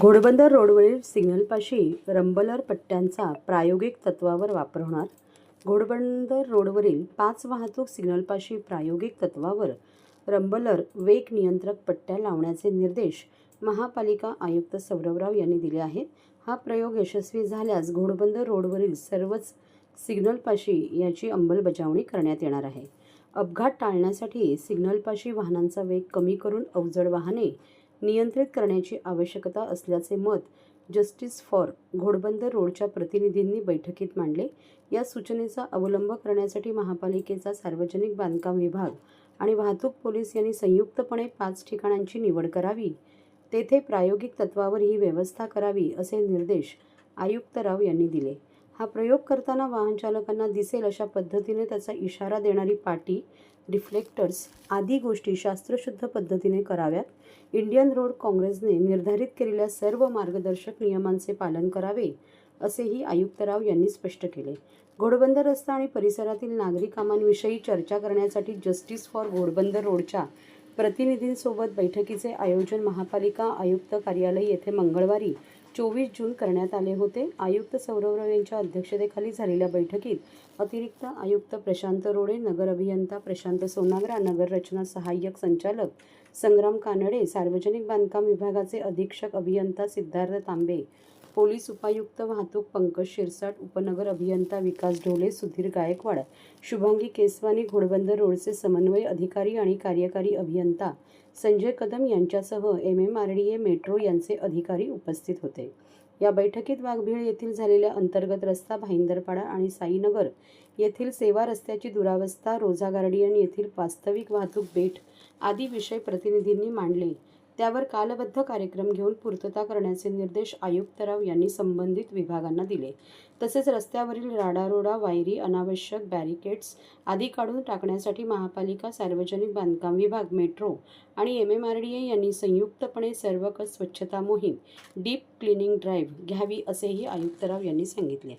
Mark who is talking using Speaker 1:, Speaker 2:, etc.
Speaker 1: घोडबंदर रोडवरील सिग्नलपाशी रंबलर पट्ट्यांचा प्रायोगिक तत्वावर वापर होणार. घोडबंदर रोडवरील पाच वाहतूक सिग्नलपाशी प्रायोगिक तत्वावर रंबलर वेग नियंत्रक पट्ट्या लावण्याचे निर्देश महापालिका आयुक्त सौरवराव यांनी दिले आहेत. हा प्रयोग यशस्वी झाल्यास घोडबंदर रोडवरील सर्वच सिग्नलपाशी याची अंमलबजावणी करण्यात येणार आहे. अपघात टाळण्यासाठी सिग्नलपाशी वाहनांचा वेग कमी करून अवजड वाहने नियंत्रित करण्याची आवश्यकता असल्याचे मत जस्टिस फॉर घोडबंदर रोडच्या प्रतिनिधींनी बैठकीत मांडले. या सूचनेचा अवलंब करण्यासाठी महापालिकेचा सार्वजनिक बांधकाम विभाग आणि वाहतूक पोलीस यांनी संयुक्तपणे पाच ठिकाणांची निवड करावी. तेथे प्रायोगिक तत्वावर ही व्यवस्था करावी असे निर्देश आयुक्तराव यांनी दिले. हा प्रयोग करताना वाहनचालकांना दिसेल अशा पद्धतीने त्याचा इशारा देणारी पाटी रिफ्लेक्टर्स आदी गोष्टी शास्त्रशुद्ध पद्धतीने कराव्यात. इंडियन रोड काँग्रेसने निर्धारित केलेल्या सर्व मार्गदर्शक नियमांचे पालन करावे असेही आयुक्तराव यांनी स्पष्ट केले. घोडबंदर रस्ता आणि परिसरातील नागरी कामांविषयी चर्चा करण्यासाठी जस्टिस फॉर घोडबंदर रोडच्या प्रतिनिधींसोबत बैठकीचे आयोजन महापालिका आयुक्त कार्यालय येथे मंगळवारी चोवीस जून करण्यात आले होते. आयुक्त सौरवराव यांच्या अध्यक्षतेखाली झालेल्या बैठकीत अतिरिक्त आयुक्त प्रशांत रोडे नगर अभियंता प्रशांत सोनाग्रा नगर रचना सहाय्यक संचालक संग्राम कानडे सार्वजनिक बांधकाम विभागाचे अधीक्षक अभियंता सिद्धार्थ तांबे पोलीस उपायुक्त वाहतूक पंकज शिरसाट उपनगर अभियंता विकास ढोले सुधीर गायकवाड शुभांगी केसवानी घोडबंदर रोडचे समन्वय अधिकारी आणि कार्यकारी अभियंता संजय कदम यांच्यासह M M R D A metro यांचे अधिकारी उपस्थित होते. या बैठकीत वाघबीळ येथील झालेल्या अंतर्गत रस्ता भाईंदरपाडा आणि साईनगर येथील सेवा रस्त्याची दुरावस्था रोझा गार्डियन येथील वास्तविक वाहतूक बेट आदी विषय प्रतिनिधींनी मांडले. त्यावर कालबद्ध कार्यक्रम घेऊन पूर्तता करण्याचे निर्देश आयुक्तराव यांनी संबंधित विभागांना दिले. तसेच रस्त्यावरील राडारोडा वायरी अनावश्यक बॅरिकेड्स आदी काढून टाकण्यासाठी महापालिका सार्वजनिक बांधकाम विभाग मेट्रो आणि M M R D A यांनी संयुक्तपणे सर्वकष स्वच्छता मोहीम डीप क्लिनिंग ड्राईव्ह घ्यावी असेही आयुक्तराव यांनी सांगितले.